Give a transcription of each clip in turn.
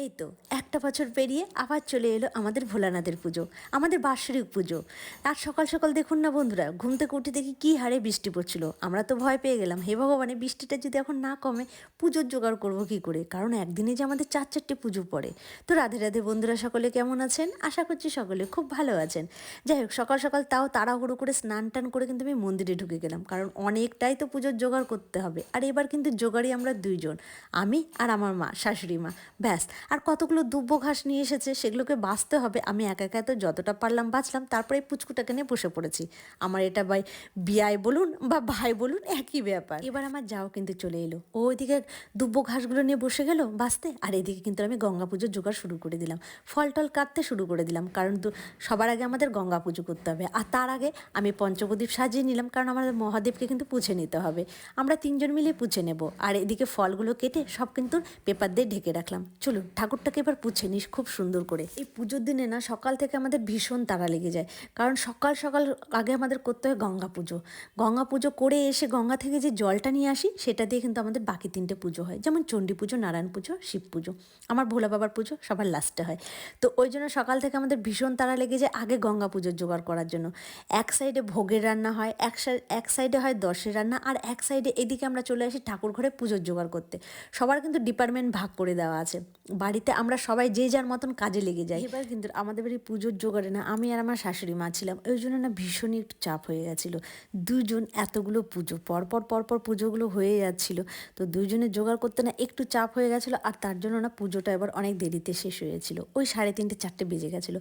এই তো একটা বছর পেরিয়ে আবার চলে এলো আমাদের ভোলানাথের পুজো, আমাদের বার্ষিক পুজো। আর সকাল সকাল দেখুন না বন্ধুরা, ঘুম থেকে উঠে দেখি কী হারে বৃষ্টি পড়ছিল। আমরা তো ভয় পেয়ে গেলাম, হে ভগবানে বৃষ্টিটা যদি এখন না কমে, পুজোর জোগাড় করব কী করে? কারণ একদিনে যে আমাদের চার চারটে পুজো পড়ে। তো রাধে রাধে বন্ধুরা সকলে কেমন আছেন? আশা করছি সকলে খুব ভালো আছেন। যাই হোক, সকাল সকাল তাও তাড়াহুড়ো করে স্নান টান করে কিন্তু আমি মন্দিরে ঢুকে গেলাম, কারণ অনেকটাই তো পুজোর জোগাড় করতে হবে। আর এবার কিন্তু জোগাড়ি আমরা দুইজন, আমি আর আমার মা, শাশুড়ি মা, ব্যাস। আর কতগুলো দুব্বো ঘাস নিয়ে এসেছে, সেগুলোকে বাঁচতে হবে। আমি একা একা তো যতটা পারলাম বাঁচলাম, তারপরে পুচকুটাকে নিয়ে বসে পড়েছি। আমার এটা ভাই বিয়াই বলুন বা ভাই বলুন, একই ব্যাপার। এবার আমার যাও কিন্তু চলে এলো। ও ওইদিকে দুব্বো ঘাসগুলো নিয়ে বসে গেল বাঁচতে, আর এদিকে কিন্তু আমি গঙ্গা পুজোর জোগাড় শুরু করে দিলাম। ফল টল কাটতে শুরু করে দিলাম, কারণ তো সবার আগে আমাদের গঙ্গা পুজো করতে হবে। আর তার আগে আমি পঞ্চপ্রদীপ সাজিয়ে নিলাম, কারণ আমাদের মহাদেবকে কিন্তু পুছে নিতে হবে। আমরা তিনজন মিলে পুছে নেব, আর এদিকে ফলগুলো কেটে সব কিন্তু পেপার দিয়ে ঢেকে রাখলাম। চলুন, ঠাকুরটাকে এবার পুছে নিস খুব সুন্দর করে। এই পুজোর দিনে না সকাল থেকে আমাদের ভীষণ তাড়া লেগে যায়। কারণ সকাল সকাল আগে আমাদের করতে হয় গঙ্গা পুজো। গঙ্গা পুজো করে এসে গঙ্গা থেকে যে জলটা নিয়ে আসি, সেটা দিয়ে কিন্তু আমাদের বাকি তিনটে পুজো হয়। যেমন চণ্ডী পুজো, নারায়ণ পুজো, শিব পুজো। আমার ভোলা বাবার পুজো সবার লাস্টে হয়। তো ওই জন্য সকাল থেকে আমাদের ভীষণ তাড়া লেগে যায় আগে গঙ্গা পুজোর জোগাড় করার জন্য। এক সাইডে ভোগের রান্না হয়, এক এক সাইডে হয় দশের রান্না, আর এক সাইডে এদিকে আমরা চলে আসি ঠাকুর ঘরে পুজোর জোগাড় করতে। সবার কিন্তু ডিপার্টমেন্ট ভাগ করে দেওয়া আছে। বাড়িতে আমরা সবাই যে যার মতন কাজে লেগে যায়। এবার কিন্তু আমাদের বাড়ি পুজোর জোগাড়ে না, আমি আর আমার শাশুড়ি মা ছিলাম, ওই জন্য না ভীষণই একটু চাপ হয়ে গেছিল। দুজন এতগুলো পুজো পরপর পরপর পুজোগুলো হয়ে যাচ্ছিল, তো দুজনে জোগাড় করতে না একটু চাপ হয়ে গেছিল, আর তার জন্য না পুজোটা এবার অনেক দেরিতে শেষ হয়েছিল ওই সাড়ে তিনটে, চারটে বেজে গেছিল।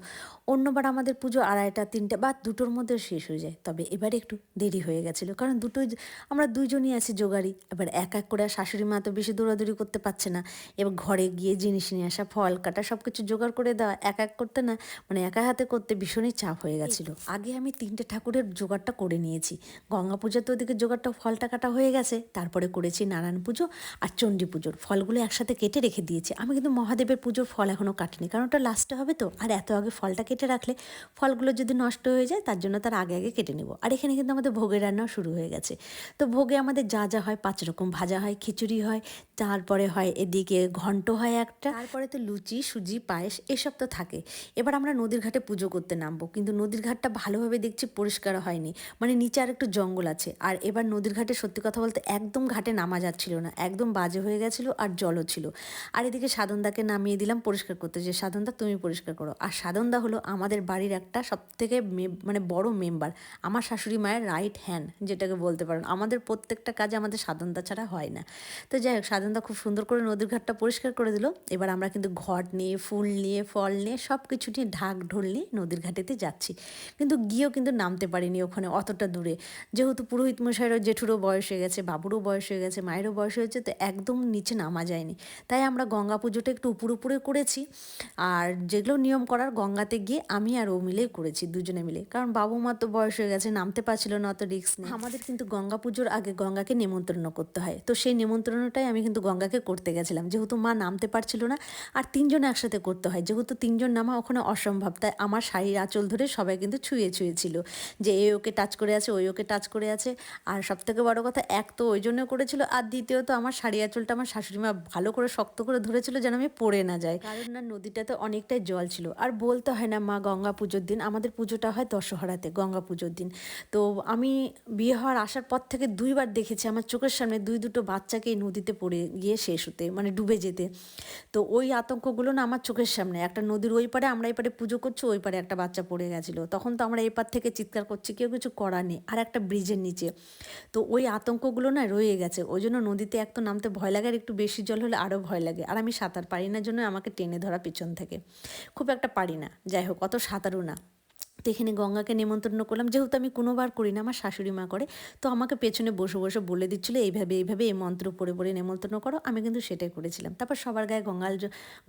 অন্যবার আমাদের পুজো আড়াইটা, তিনটে বা দুটোর মধ্যে শেষ হয়ে যায়, তবে এবার একটু দেরি হয়ে গেছিল, কারণ দুটোই আমরা দুইজনই আছি জোগাড়ি, এবার এক এক করে শাশুড়ি মা তো বেশি দৌড়াদৌড়ি করতে পারছে না, এবার ঘরে গিয়ে জিনিস নিয়ে আসা, ফল কাটা সব কিছু জোগাড় করে দেওয়া এক এক করতে না মানে একা হাতে করতে ভীষণই চাপ হয়ে গেছিল। আগে আমি তিনটে ঠাকুরের জোগাড়টা করে নিয়েছি। গঙ্গা পুজোর তো ওদিকে জোগাড়টা ফলটা কাটা হয়ে গেছে তারপরে করেছি নারায়ণ পুজো আর চণ্ডী পুজোর। ফলগুলো একসাথে কেটে রেখে দিয়েছি। আমি কিন্তু মহাদেবের পুজোর ফল এখনও কাটিনি কারণ ওটা লাস্টে হবে তো। আর এত আগে ফলটা কেটে রাখলে ফলগুলো যদি নষ্ট হয়ে যায় তার জন্য তার আগে আগে কেটে নেব। আর এখানে কিন্তু আমাদের ভোগের রান্নাও শুরু হয়ে গেছে। তো ভোগে আমাদের যা যা হয় পাঁচ রকম ভাজা হয় খিচুড়ি হয় তারপরে হয় এদিকে ঘন্ট হয় একটা। তারপরে তো লুচি সুজি, পায়েস, এসব তো থাকে। এবার আমরা নদীর ঘাটে পুজো করতে নামবো। কিন্তু নদীর ঘাটটা ভালোভাবে দেখছি পরিষ্কার হয়নি। মানে নিচে আর একটু জঙ্গল আছে। আর এবার নদীর ঘাটে সত্যি কথা বলতে একদম ঘাটে নামা যাচ্ছিল না। একদম বাজে হয়ে গেছিল আর জলও ছিল। আর এদিকে সাধনদাকে নামিয়ে দিলাম পরিষ্কার করতে। যে, সাধনদা, তুমি পরিষ্কার করো। আর সাধনদা হলো আমাদের বাড়ির একটা সব থেকে মানে বড় মেম্বার। আমার শাশুড়ি মায়ের রাইট হ্যান্ড যেটাকে বলতে পারেন। আমাদের প্রত্যেকটা কাজে আমাদের সাধনদা ছাড়া হয় না। তো যাই হোক, সাধনদা খুব সুন্দর করে নদীর ঘাটটা পরিষ্কার করে দিল। এবার আমরা কিন্তু ঘট নিয়ে, ফুল নিয়ে, ফল নিয়ে সব কিছু নিয়ে ঢাক ঢোল নিয়ে নদীর ঘাটেতে যাচ্ছি। কিন্তু গিয়েও কিন্তু নামতে পারিনি ওখানে, অতটা দূরে। যেহেতু পুরোহিত মশাইরও জেঠুরও বয়স হয়ে গেছে, বাবুরও বয়স হয়ে গেছে, মায়েরও বয়স হয়েছে, তো একদম নিচে নামা যায়নি। তাই আমরা গঙ্গা পুজোটা একটু উপর উপরে করেছি। আর যেগুলো নিয়ম করার গঙ্গাতে গিয়ে আমি আর ও মিলেই করেছি, দুজনে মিলে। কারণ বাবু মা তো বয়স হয়ে গেছে, নামতে পারছিল না, অত রিস্ক নেই। আমাদের কিন্তু গঙ্গা পুজোর আগে গঙ্গাকে নিমন্ত্রণ করতে হয়। তো সেই নিমন্ত্রণটাই আমি কিন্তু গঙ্গাকে করতে গেছিলাম। যেহেতু মা নামতে পারছিল না, আর তিনজন একসাথে করতে হয়। যেহেতু তিনজন নামা ওখানে অসম্ভব, তাই আমার শাড়ির আঁচল ধরে সবাই কিন্তু ছুঁয়ে ছুঁয়েছিল যে এ ওকে টাচ করে আছে, ওই ওকে টাচ করে আছে। আর সব থেকে বড় কথা, এক তো ওই জন্য করেছিল আর দ্বিতীয়ত আমার শাড়ি আঁচলটা আমার শাশুড়ি মা ভালো করে শক্ত করে ধরেছিল যেন আমি পড়ে না যাই। কারণ না, নদীটাতে অনেকটাই জল ছিল। আর বলতে হয় না, মা গঙ্গা পুজোর দিন, আমাদের পুজোটা হয় দশহরাতে, গঙ্গা পুজোর দিন। তো আমি বিয়ে হওয়ার আসার পর থেকে দুইবার দেখেছি, আমার চোখের সামনে দুই দুটো বাচ্চাকে নদীতে পড়ে গিয়ে শেষ হতে মানে ডুবে যেতে। তো ওই আতঙ্কগুলো না আমার চোখের সামনে। একটা নদীর ওই পারে আমরা এই পারে পুজো করছি, ওই পারে একটা বাচ্চা পড়ে গেছিল। তখন তো আমরা এপার পার থেকে চিৎকার করছি, কেউ কিছু করা নেই। আর একটা ব্রিজের নিচে। তো ওই আতঙ্কগুলো না রয়ে গেছে। ওই জন্য নদীতে এক তো নামতে ভয় লাগে, আর একটু বেশি জল হলে আরও ভয় লাগে। আর আমি সাঁতার পারি না জন্য আমাকে টেনে ধরা পিছন থেকে। খুব একটা পারি না। যাই হোক, অত সাঁতারও না। তো এখানে গঙ্গাকে নেমন্তন্ন করলাম। যেহেতু আমি কোনোবার করি না আমার শাশুড়ি মা করে, তো আমাকে পেছনে বসে বসে বলে দিচ্ছিল, এইভাবে এইভাবে এই মন্ত্র পড়ে পড়ে নেমন্তন্ন করো। আমি কিন্তু সেটাই করেছিলাম। তারপর সবার গায়ে গঙ্গাল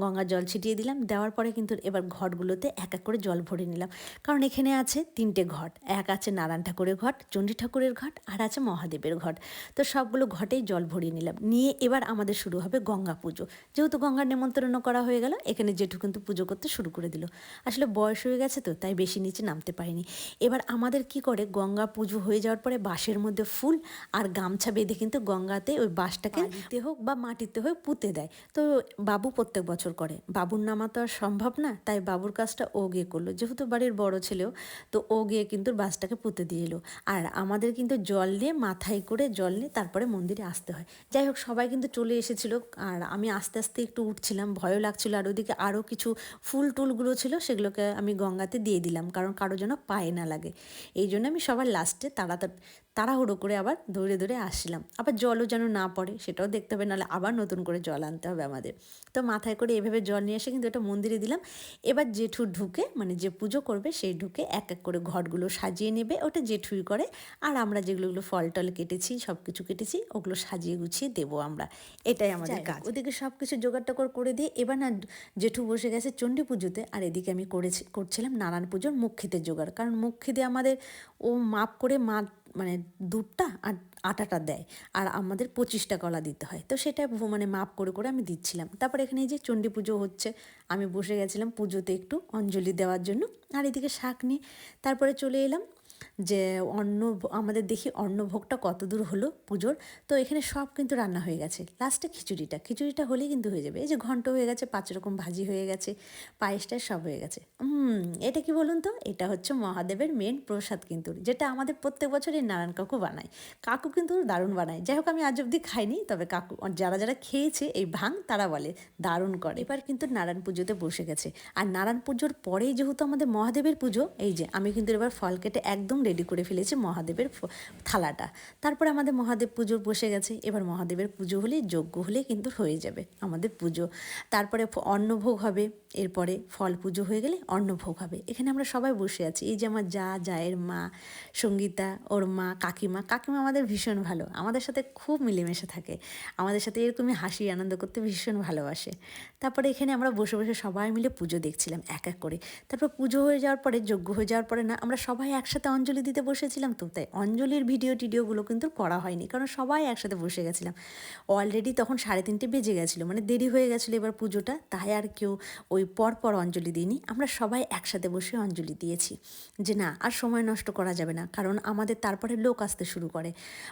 গঙ্গার জল ছিটিয়ে দিলাম। দেওয়ার পরে কিন্তু এবার ঘটগুলোতে এক এক করে জল ভরে নিলাম। কারণ এখানে আছে তিনটে ঘট, এক আছে নারায়ণ ঠাকুরের ঘট, চণ্ডী ঠাকুরের ঘট, আর আছে মহাদেবের ঘট। তো সবগুলো ঘটেই জল ভরিয়ে নিলাম। নিয়ে এবার আমাদের শুরু হবে গঙ্গা পুজো। যেহেতু গঙ্গার নেমন্তন্ন করা হয়ে গেল, এখানে জেঠু কিন্তু পুজো করতে শুরু করে দিল। আসলে বয়স হয়ে গেছে তো, তাই বেশি নিচে নিচে নামতে পারিনি। এবার আমাদের কি করে? গঙ্গা পুজো হয়ে যাওয়ার পরে বাঁশের মধ্যে ফুল আর গামছা বেঁধে কিন্তু গঙ্গাতে ওই বাঁশটাকে দিতে হোক বা মাটিতে হোক পুঁতে দেয়। তো বাবু প্রত্যেক বছর করে। বাবুর নামা তো আর সম্ভব না তাই বাবুর কাজটা ও গিয়ে করল। যেহেতু বাড়ির বড় ছেলেও তো ও গিয়ে কিন্তু বাসটাকে পুঁতে দিয়ে এলো। আর আমাদের কিন্তু জল নিয়ে মাথায় করে জল নিয়ে তারপরে মন্দিরে আসতে হয়। যাই হোক সবাই কিন্তু চলে এসেছিল। আর আমি আস্তে আস্তে একটু উঠছিলাম ভয়ও লাগছিল। আর ওদিকে আরও কিছু ফুল টুলগুলো ছিল সেগুলোকে আমি গঙ্গাতে দিয়ে দিলাম। কারণ কারও যেন পায়ে না লাগে। এই জন্য আমি সবার লাস্টে তাড়াতাড়ি তাড়াহুড়ো করে আবার দৌড়ে দৌড়ে আসলাম। আবার জলও যেন না পড়ে সেটাও দেখতে হবে নাহলে আবার নতুন করে জল আনতে হবে আমাদের। তো মাথায় করে এভাবে জল নিয়ে এসে কিন্তু এটা মন্দিরে দিলাম। এবার জেঠু ঢুকে মানে যে পুজো করবে সেই ঢুকে এক এক করে ঘটগুলো সাজিয়ে নেবে। ওটা জেঠুই করে। আর আমরা যেগুলো ফল টল কেটেছি সব কিছু কেটেছি ওগুলো সাজিয়ে গুছিয়ে দেবো আমরা। এটাই আমাদের কাজ। ওদিকে সব কিছু জোগাড় টোগাড় করে দিয়ে এবার না জেঠু বসে গেছে চণ্ডী পুজোতে। আর এদিকে আমি করেছি করছিলাম নারায়ণ পুজোর মুখ খেতে জোগাড়। কারণ মুখ খেতে আমাদের ও মাপ করে মা মানে দুধটা আর আটাটা দেয়। আর আমাদের পঁচিশটা কলা দিতে হয়। তো সেটা মানে মাপ করে করে আমি দিচ্ছিলাম। তারপর এখানে এই যে চণ্ডী পুজো হচ্ছে, আমি বসে গেছিলাম পুজোতে একটু অঞ্জলি দেওয়ার জন্য। আর এদিকে শাক নিয়ে, তারপরে চলে এলাম যে অন্ন আমাদের দেখি অন্নভোগটা কত দূর হলো পুজোর। তো এখানে সব কিন্তু রান্না হয়ে গেছে। লাস্টে খিচুড়িটা। খিচুড়িটা হলেই কিন্তু হয়ে যাবে। এই যে ঘন্ট হয়ে গেছে, পাঁচ রকম ভাজি হয়ে গেছে পায়েসটা সব হয়ে গেছে। হুম এটা কি বলুন তো? এটা হচ্ছে মহাদেবের মেন প্রসাদ কিন্তু, যেটা আমাদের প্রত্যেক বছরই নারায়ণ কাকু বানায়। কাকু কিন্তু দারুণ বানায়। যাই হোক, আমি আজ অবধি খাইনি, তবে কাকু যারা যারা খেয়েছে এই ভাং তারা বলে দারুণ করে। এবার কিন্তু নারায়ণ পুজোতে বসে গেছে। আর নারায়ণ পুজোর পরেই যেহেতু আমাদের মহাদেবের পুজো, এই যে আমি কিন্তু এবার ফল কেটে একদম রেডি করে ফেলেছি মহাদেবের থালাটা। তারপরে আমাদের মহাদেব পুজো বসে গেছে। এবার মহাদেবের পুজো হলে, যজ্ঞ হলে কিন্তু হয়ে যাবে আমাদের পুজো। তারপরে অন্নভোগ হবে। এরপরে ফল পুজো হয়ে গেলে অন্নভোগ হবে। এখানে আমরা সবাই বসে আছি। এই যে আমার যা, জায়ের মা, সঙ্গীতা, ওর মা, কাকিমা কাকিমা আমাদের ভীষণ ভালো। আমাদের সাথে খুব মিলেমিশে থাকে। আমাদের সাথে এরকমই হাসি, আনন্দ করতে ভীষণ ভালোবাসে। তারপরে এখানে আমরা বসে বসে সবাই মিলে পুজো দেখছিলাম, এক এক করে। তারপর পুজো হয়ে যাওয়ার পরে, যজ্ঞ হয়ে যাওয়ার পরে না, আমরা সবাই একসাথে অঞ্জলি দিতে বসেছিলাম তো, তাই অঞ্জলির ভিডিও টিডিওগুলো কিন্তু করা হয়নি, কারণ সবাই একসাথে বসে গেছিলাম। অলরেডি তখন সাড়ে তিনটে বেজে গেছিল মানে দেরি হয়ে গেছিল এবার পুজোটা, তাই আর কেউ ওই পর পর অঞ্জলি দিইনি। আমরা সবাই একসাথে বসে অঞ্জলি দিয়েছি, যে না, আর সময় নষ্ট করা যাবে না, কারণ আমাদের তারপরে লোক আসতে শুরু করে।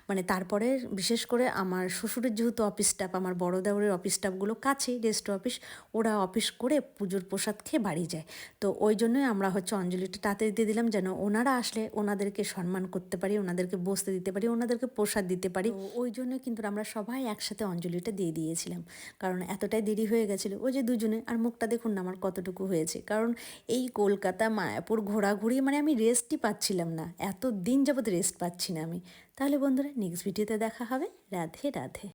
মানে তারপরে বিশেষ করে আমার শ্বশুরের যেহেতু অফিস স্টাফ আমার বড় দেওরের অফিস স্টাফগুলো কাছেই রেস্ট অফিস ওরা অফিস করে পুজোর প্রসাদ খেয়ে বাড়ি যায়। তো ওই জন্যই আমরা হচ্ছে অঞ্জলিটা তাড়াতাড়ি দিয়ে দিলাম, যেন ওনারা আসলে ওনাদেরকে সম্মান করতে পারি, ওনাদেরকে বসতে দিতে পারি, ওনাদেরকে প্রসাদ দিতে পারি। ওই জন্য কিন্তু আমরা সবাই একসাথে অঞ্জলিটা দিয়ে দিয়েছিলাম। কারণ এতটাই দেরি হয়ে গেছিল, ওই যে দুজনে, আর মুখটা দেখুন না আমার কতটুকু হয়েছে। কারণ এই কলকাতা, মায়াপুর ঘোরাঘুরি মানে আমি রেস্টই পাচ্ছিলাম না এত দিন যাবৎ রেস্ট পাচ্ছি না আমি। তাহলে বন্ধুরা নেক্সট ভিডিওতে দেখা হবে। রাধে রাধে।